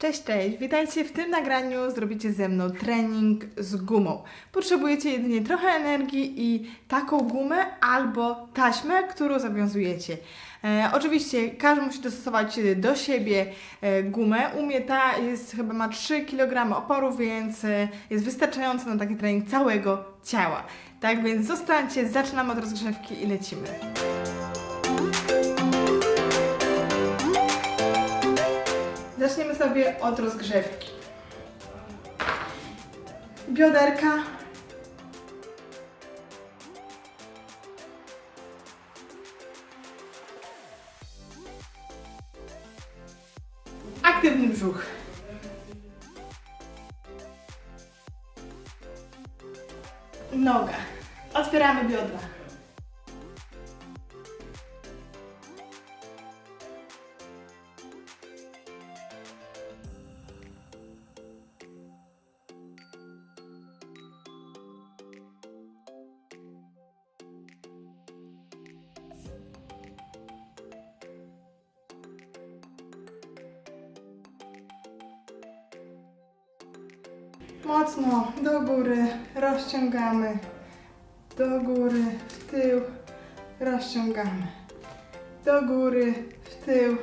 Cześć, cześć! Witajcie w tym nagraniu. Zrobicie ze mną trening z gumą. Potrzebujecie jedynie trochę energii i taką gumę albo taśmę, którą zawiązujecie. E, oczywiście każdy musi dostosować do siebie e, gumę. U mnie ta jest chyba ma 3 kg oporu, więc e, jest wystarczająca na taki trening całego ciała. Tak więc zostańcie, zaczynamy od rozgrzewki i lecimy. Zaczniemy sobie od rozgrzewki. Bioderka. Aktywny brzuch. Mocno do góry rozciągamy. Do góry, w tył, rozciągamy. Do góry, w tył.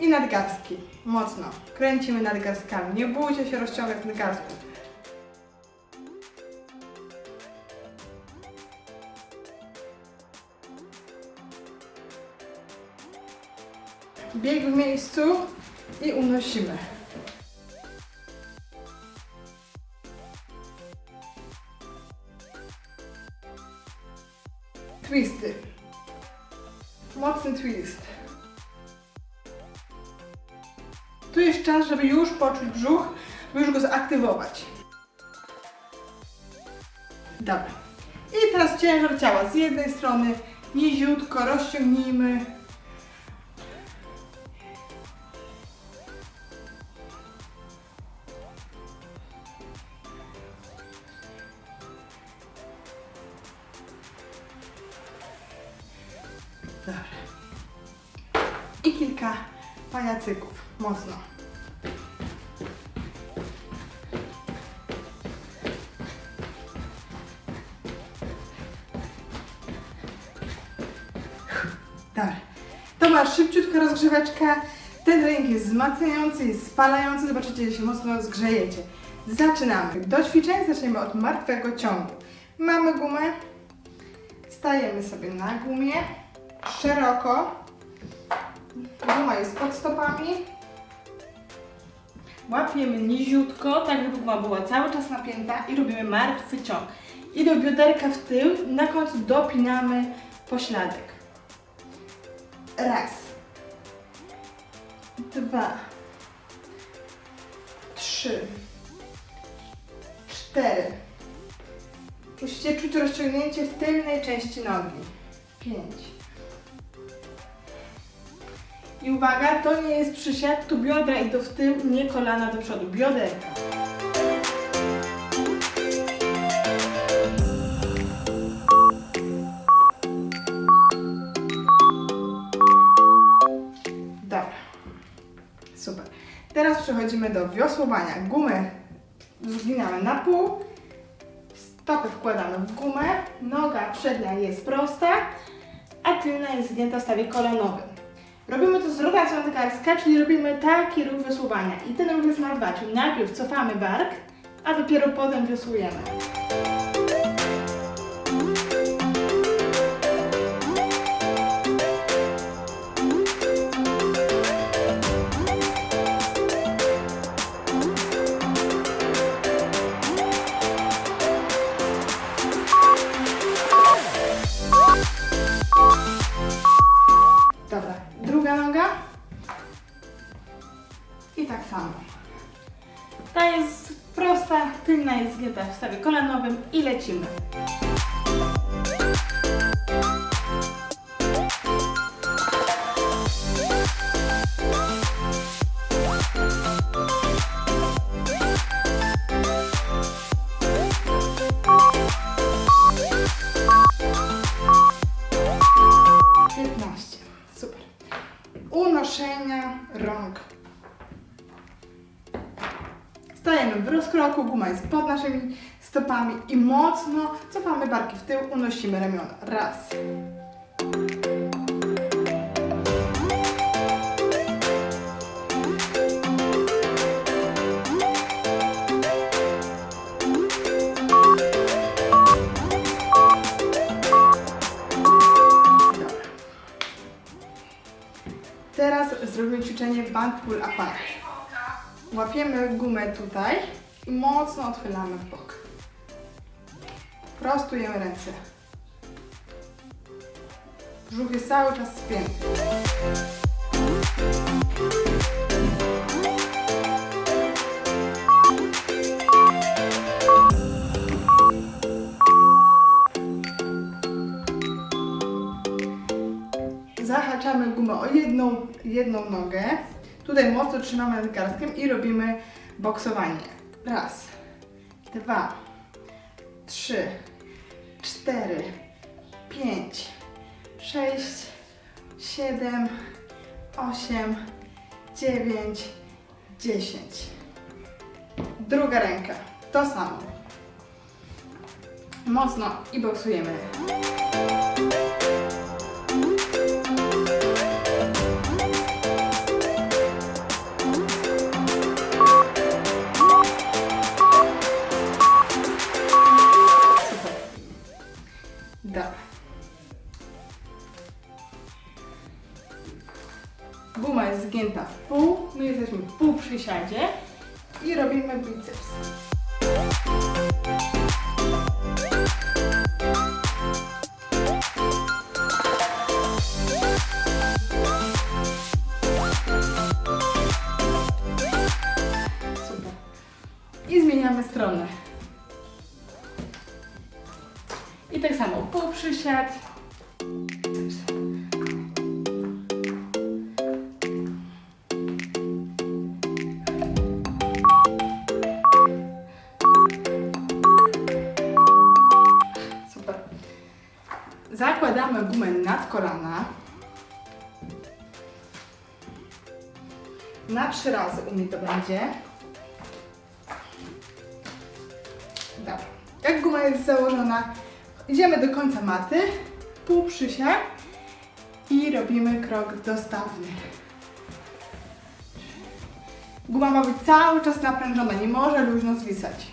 I nadgarstki. Mocno. Kręcimy nadgarstkami. Nie bójcie się rozciągać nadgarstków. Bieg w miejscu i unosimy. Zaktywować. Dobra. I teraz ciężar ciała z jednej strony niziutko rozciągnijmy. Dobra. I kilka pajacyków. Mocno. Rozgrzeweczka. Ten trening jest wzmacniający, jest spalający. Zobaczycie, że się mocno zgrzejecie. Zaczynamy. Do ćwiczeń zaczniemy od martwego ciągu. Mamy gumę. Stajemy sobie na gumie. Szeroko. Guma jest pod stopami. Łapiemy niziutko, tak żeby guma była cały czas napięta i robimy martwy ciąg. I do bioderka w tył, na końcu dopinamy pośladek. Raz. Dwa. Trzy. Cztery. Musicie czuć rozciągnięcie w tylnej części nogi. Pięć. I uwaga, to nie jest przysiad, tu biodra idą w tył, nie kolana do przodu. Bioderka. Przechodzimy do wiosłowania. Gumę zginamy na pół. Stopy wkładamy w gumę. Noga przednia jest prosta, a tylna jest zgięta w stawie kolanowym. Robimy to z rotacją nadgarska, czyli robimy taki ruch wiosłowania. I ten ruch jest na dwa, czyli najpierw cofamy bark, a dopiero potem wiosłujemy. Druga noga. I tak samo. Ta jest prosta, tylna jest zgięta w stawie kolanowym i lecimy. Stajemy w rozkroku, guma jest pod naszymi stopami i mocno cofamy barki w tył, unosimy ramiona. Raz. Teraz zrobimy ćwiczenie band pull apart. Łapiemy gumę tutaj i mocno odchylamy w bok. Prostujemy ręce. Brzuch jest cały czas spięty. Zahaczamy gumę o jedną, jedną nogę. Tutaj mocno trzymamy garstkiem i robimy boksowanie. Raz, dwa, trzy, cztery, pięć, sześć, siedem, osiem, dziewięć, dziesięć. Druga ręka. To samo. Mocno i boksujemy. Guma jest zgięta w pół, my jesteśmy w pół przysiadzie i robimy biceps. Zakładamy gumę nad kolana. Na trzy razy u mnie to będzie. Dobra. Jak guma jest założona, idziemy do końca maty, pół przysiad i robimy krok dostawny. Guma ma być cały czas naprężona, nie może luźno zwisać.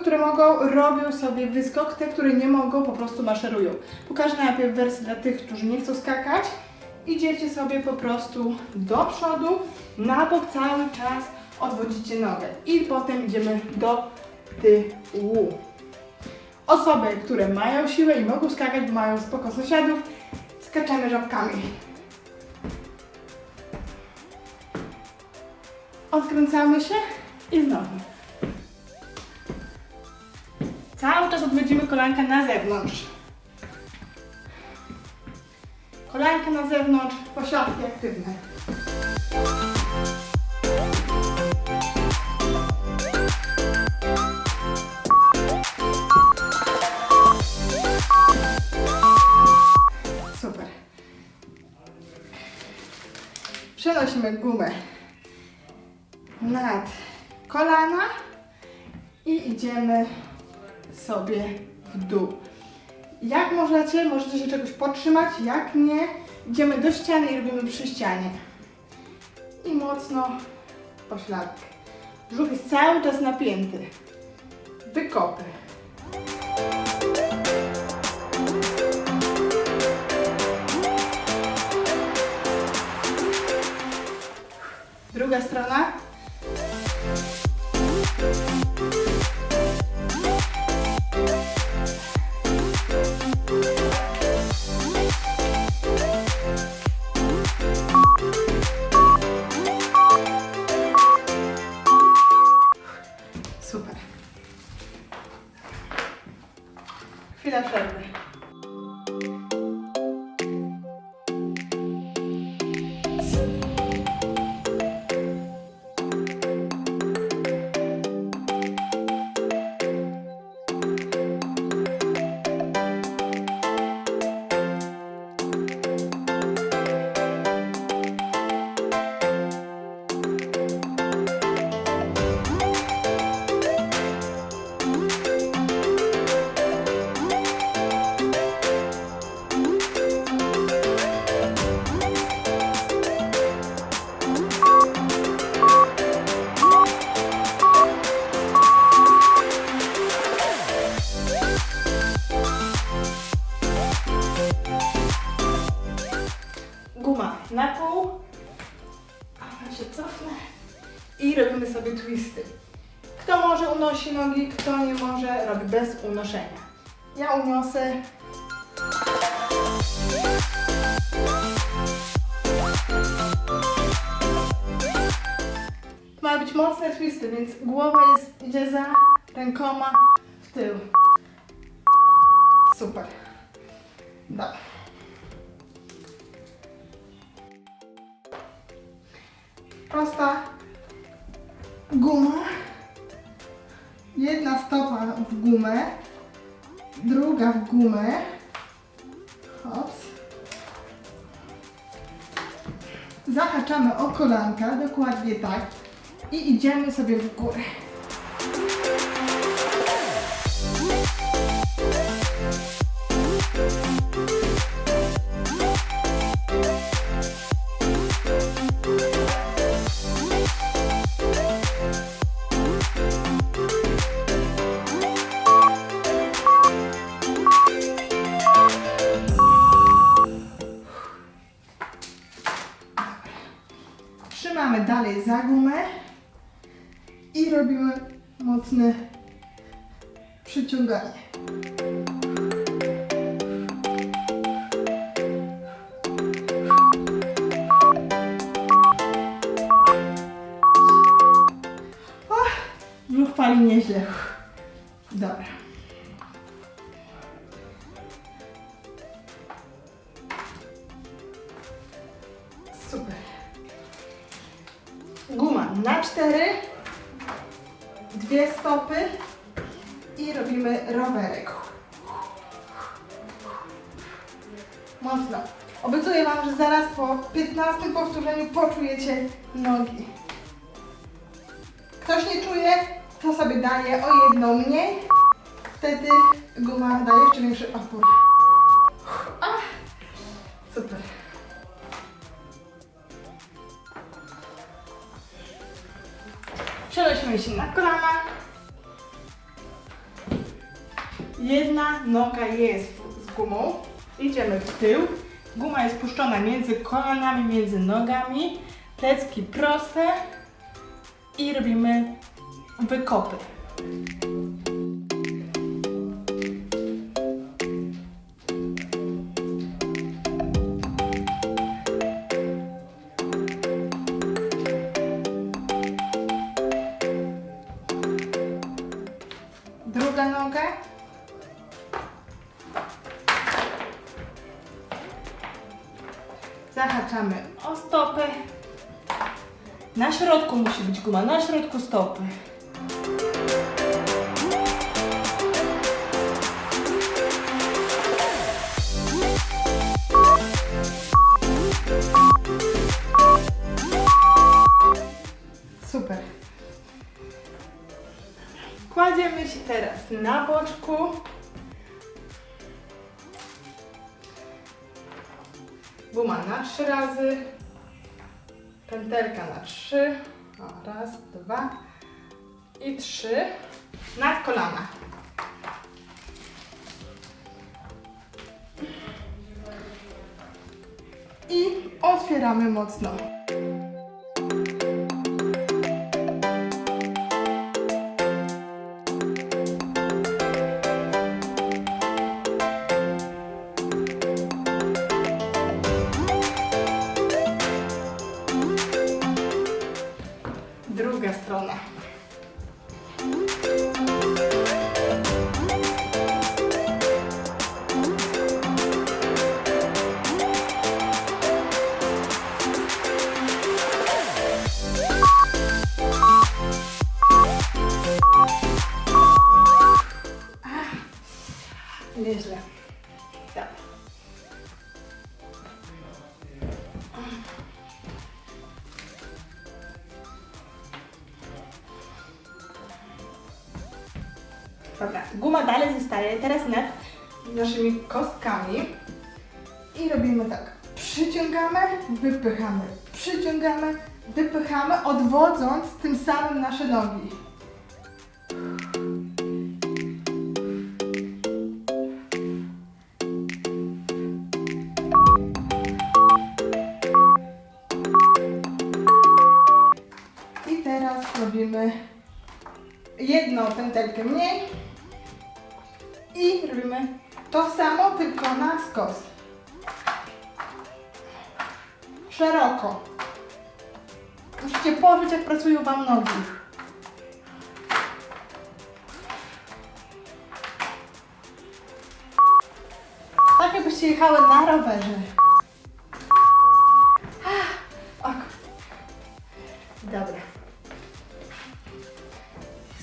Które mogą, robią sobie wyskok, te, które nie mogą, po prostu maszerują. Pokażę najpierw wersję dla tych, którzy nie chcą skakać. Idziecie sobie po prostu do przodu, na bok cały czas odwodzicie nogę i potem idziemy do tyłu. Osoby, które mają siłę i mogą skakać, bo mają spoko sąsiadów, skaczemy żabkami. Odkręcamy się i znowu. Cały czas odwodzimy kolankę na zewnątrz. Kolanka na zewnątrz, pośladki aktywne. Super. Przenosimy gumę nad kolana i idziemy sobie w dół. Jak możecie, możecie się czegoś podtrzymać, jak nie, idziemy do ściany i robimy przy ścianie. I mocno pośladkę. Brzuch jest cały czas napięty. Wykopy. Druga strona. Ja uniosę. Ma być mocne twisty, więc głowa jest, idzie za rękoma w tył. Super. Dobra. prosta guma. Jedna stopa w gumę, druga w gumę. Hops. Zahaczamy o kolanka, dokładnie tak. I idziemy sobie w górę. Trzymamy dalej za gumę i robimy mocne przyciąganie. Och, Brzuch pali nieźle. Dobra. Dwie stopy i robimy rowerek. Mocno. Obiecuję Wam, że zaraz po 15 powtórzeniu poczujecie nogi. Ktoś nie czuje, to sobie daje o jedną mniej. Wtedy guma daje jeszcze większy opór. Przenosimy się na kolana. Jedna noga jest z gumą. Idziemy w tył. Guma jest puszczona między kolanami, między nogami. Plecki proste. I robimy wykopy. Zahaczamy o stopę. Na środku musi być guma, na środku stopy. Super. Kładziemy się teraz na boczku. Trzy razy. Pętelka na trzy. O, raz, dwa i trzy. Na kolana. I otwieramy mocno. головне. Лізли. Dobra, guma dalej zostaje, teraz nad naszymi kostkami. I robimy tak. Przyciągamy, wypychamy. Przyciągamy, wypychamy, odwodząc tym samym nasze nogi. I teraz robimy jedną pętelkę mniej i robimy to samo, tylko na skos. Szeroko. Musicie poczuć, jak pracują Wam nogi. Tak jakbyście jechały na rowerze. Ah, Ok. Dobra.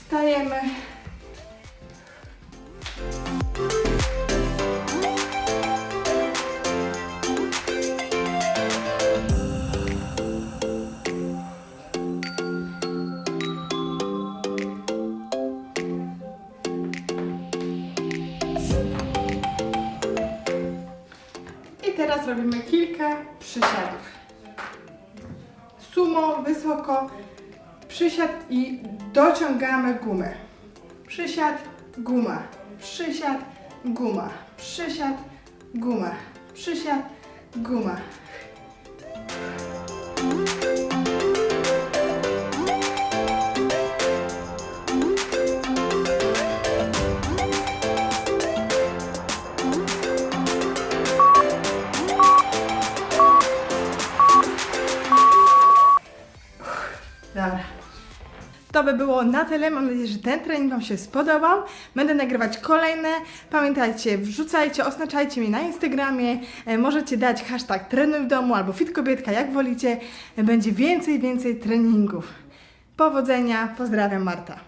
Stajemy. I teraz robimy kilka przysiadów. Sumo, wysoko, przysiad i dociągamy gumę. Przysiad, guma, przysiad, guma, przysiad, guma, przysiad, guma. Dobra. By było na tyle. Mam nadzieję, że ten trening Wam się spodobał. Będę nagrywać kolejne. Pamiętajcie, wrzucajcie, oznaczajcie mnie na Instagramie. E, Możecie dać hashtag trenuj w domu albo fitkobietka, jak wolicie. E, Będzie więcej, więcej treningów. Powodzenia. Pozdrawiam, Marta.